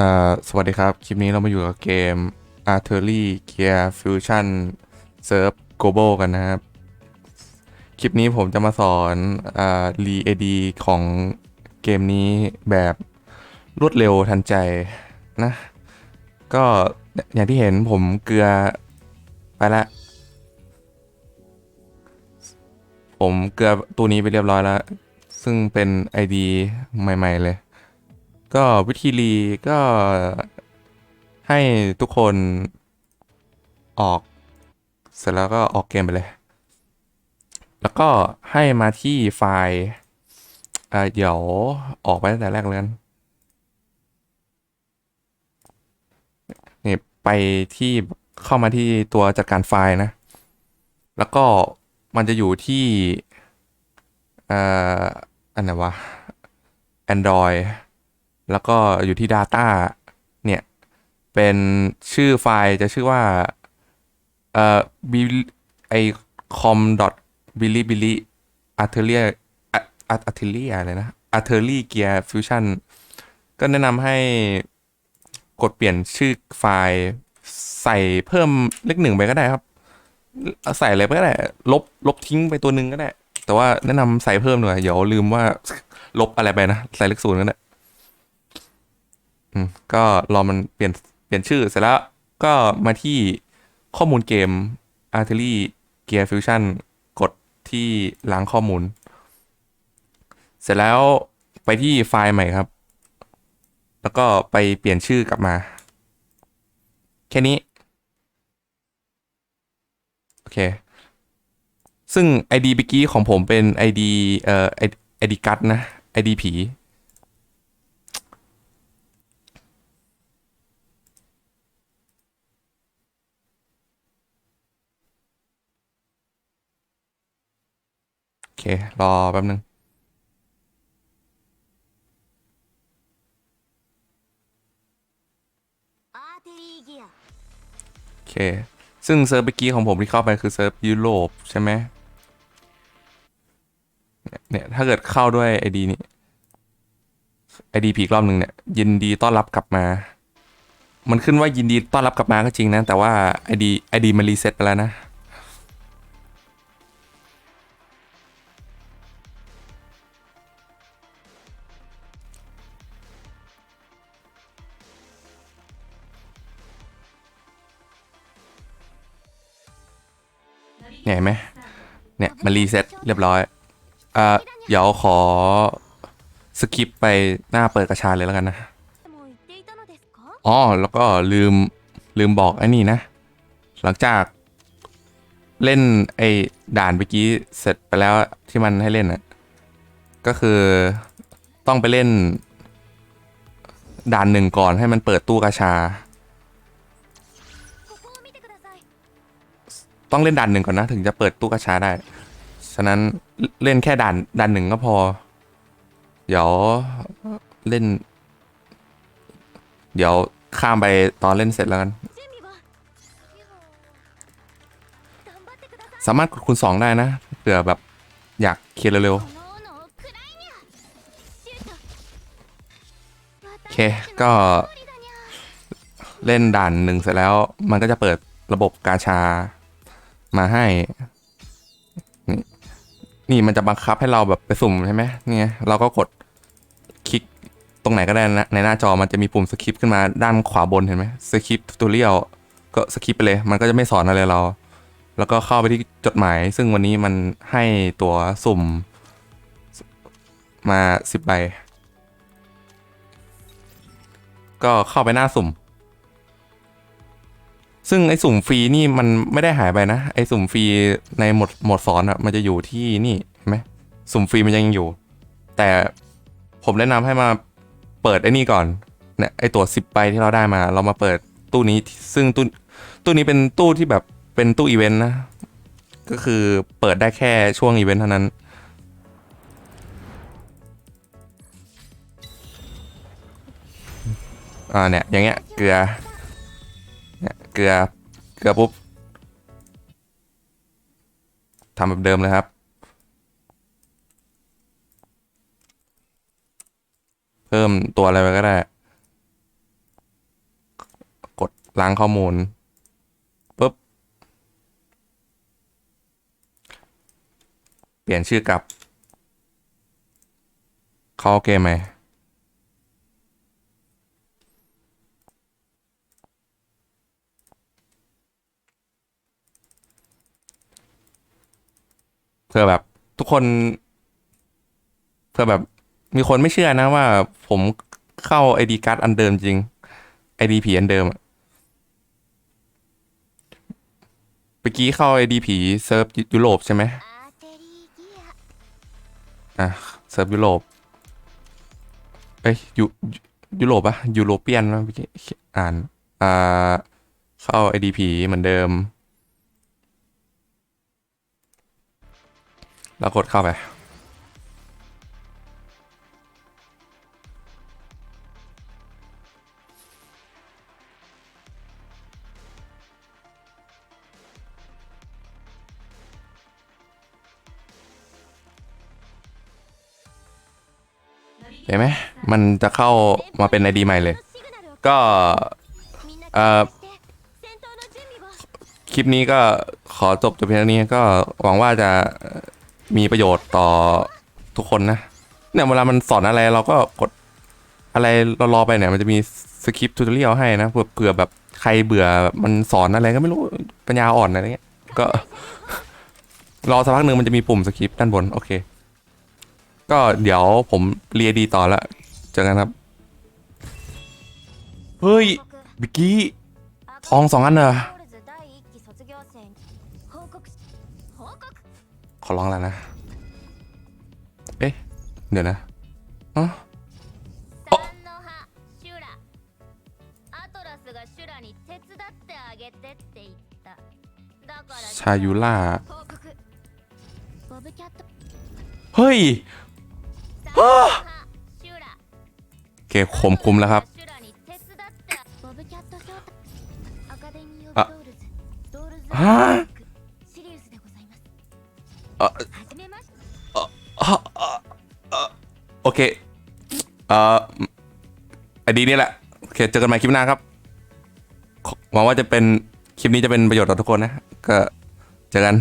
อ่าสวัสดีครับ คลิปนี้เรามาอยู่กับเกม a r t e r y Gear Fusion Serve Global กันนะครับ คลิปนี้ผมจะมาสอนอ่า Re AD ของเกมนี้แบบรวดเร็วทันใจนะ ก็อย่างที่เห็นผมเกลือไปละ ผมเกลือตัวนี้ไปเรียบร้อยแล้ว ซึ่งเป็น ID ใหม่ ๆ เลย ก็วิธีรีก็ให้ทุกคนออก เสร็จแล้วก็ออกเกมไปเลย แล้วก็ให้มาที่ไฟล์เดี๋ยวออกไปตั้งแต่แรกเลยกันนี่ไปที่เข้ามาที่ตัวจัดการไฟล์นะ แล้วก็มันจะอยู่ที่อ่ออันไหนวะ Android แล้วก็อยู่ที่ Data เนี่ย เป็นชื่อไฟล์จะชื่อว่าเอ่อ bil- ไอ com dot bilibili arteria arteria อะไรนะ artery gear fusion ก็แนะนำให้กดเปลี่ยนชื่อไฟล์ใส่เพิ่มเลขหนึ่งไปก็ได้ครับ ใส่อะไรไปก็ได้ ลบลบทิ้งไปตัวหนึ่งก็ได้ แต่ว่าแนะนำใส่เพิ่มหน่อยเดี๋ยวลืมว่าลบอะไรไปนะ ใส่เลขศูนย์ก็ได้ ก็รอมันเปลี่ยนเปลี่ยนชื่อเสร็จแล้วก็มาที่ข้อมูลเกม Artillery Gear Fusion กดที่ล้างข้อมูล เสร็จแล้วไปที่ไฟล์ใหม่ครับ แล้วก็ไปเปลี่ยนชื่อกลับมา แค่นี้ โอเค ซึ่ง ID เมื่อกี้ของผมเป็น ID เอ่อ ID กัดนะ ID ผี เค รอแป๊บนึง โอเค ซึ่งเซิร์ฟเมื่อกี้ของผมที่เข้าไปคือเซิร์ฟยุโรปใช่ไหมเนี่ย ถ้าเกิดเข้าด้วยไอดีนี้ไอดีผีกรอบหนึ่งเนี่ย ยินดีต้อนรับกลับมา มันขึ้นว่ายินดีต้อนรับกลับมาก็จริงนะ แต่ว่าไอดีไอดีมันรีเซ็ตไปแล้วนะ เนี่ยเห็นไหมเนี่ยมันรีเซ็ตเรียบร้อยอ่าเดี๋ยวขอสกิปไปหน้าเปิดกระชาเลยแล้วกันนะอ๋อแล้วก็ลืมลืมบอกไอ้นี่นะ หลังจากเล่นไอ้ด่านเมื่อกี้เสร็จไปแล้วที่มันให้เล่นนะก็คือต้องไปเล่นด่านหนึ่งก่อนให้มันเปิดตู้กระชา ต้องเล่นด่านหนึ่งก่อนนะ ถึงจะเปิดตู้กระชาได้ ฉะนั้นเล่นแค่ด่านด่านหนึ่งก็พอ เดี๋ยวเล่น เดี๋ยวข้ามไปตอนเล่นเสร็จแล้วกัน สามารถกดคูณสองได้นะเผื่อแบบอยากเคลียร์เร็วโอเค ก็เล่นด่านหนึ่งเสร็จแล้ว มันก็จะเปิดระบบกาชา มาให้ นี่มันจะบังคับให้เราแบบไปสุ่มใช่ไหมนี่ไงเราก็กดคลิกตรงไหนก็ได้นะในหน้าจอมันจะมีปุ่มสคริปขึ้นมาด้านขวาบนเห็นไหมสคริปตูเรียลก็สคริปไปเลย มันก็จะไม่สอนอะไรเรา แล้วก็เข้าไปที่จดหมาย ซึ่งวันนี้มันให้ตัวสุ่มมาสิบใบ ก็เข้าไปหน้าสุ่ม ซึ่งไอ้สุ่มฟรีนี่มันไม่ได้หายไปนะ ไอ้สุ่มฟรีในหมดหมดสอนอะมันจะอยู่ที่นี่เห็นไหมสุ่มฟรีมันยังอยู่ แต่ผมแนะนำให้มาเปิดไอ้นี่ก่อนเนี่ยไอ้ตัวสิบใบที่เราได้มา เรามาเปิดตู้นี้ซึ่งตู้ตู้นี้เป็นตู้ที่แบบเป็นตู้อีเวนต์นะ ก็คือเปิดได้แค่ช่วงอีเวนต์เท่านั้น อ่าเนี่ยอย่างเงี้ยเกลือ เกลือ เกลือปุ๊บทำแบบเดิมเลยครับ เพิ่มตัวอะไรไปก็ได้ กดล้างข้อมูลปุ๊บ เปลี่ยนชื่อกลับ เข้าเกมไหม เผื่อแบบทุกคนเผื่อแบบมีคนไม่เชื่อนะว่าผมเข้าไอดีการ์ดอันเดิมจริงไอดีผีอันเดิมเมื่อกี้เข้าไอดีผีเซิร์ฟยุโรปใช่ไหมอะเซิร์ฟยุโรปเอ้ยยุยุโรปอะยุโรเปียนเมื่อกี้อ่านอ่าเข้าไอดีผีเหมือนเดิม แล้วกดเข้าไป เห็นไหม มันจะเข้ามาเป็นไอดีใหม่เลย ก็คลิปนี้ก็ขอจบจบเพียงเท่านี้ก็หวังว่าจะ มีประโยชน์ต่อทุกคนนะ เนี่ยเวลามันสอนอะไรเราก็กดอะไรเรารอไปเนี่ยมันจะมีสคริปต์ทูตอเรียลให้นะเผื่อเผื่อแบบใครเบื่อแบบมันสอนอะไรก็ไม่รู้ปัญญาอ่อนอะไรเงี้ยก็ รอสักพักหนึ่งมันจะมีปุ่มสคริปต์ด้านบน โอเค ก็เดี๋ยวผมเรียนดีต่อละเจอกันครับ เฮ้ย報บิกกี้告ทองสองอันเหรอ ขอร้องแล้วนะ เอ๊ะ เดี๋ยวนะอ๋อชายุล่า เฮ้ยเก็บขมคุมแล้วครับอะฮะ โอเค เอ่อไอดีนี่แหละ โอเค เจอกันใหม่คลิปหน้าครับ หวังว่าจะเป็น คลิปนี้จะเป็นประโยชน์ต่อทุกคนนะ ก็เจอกัน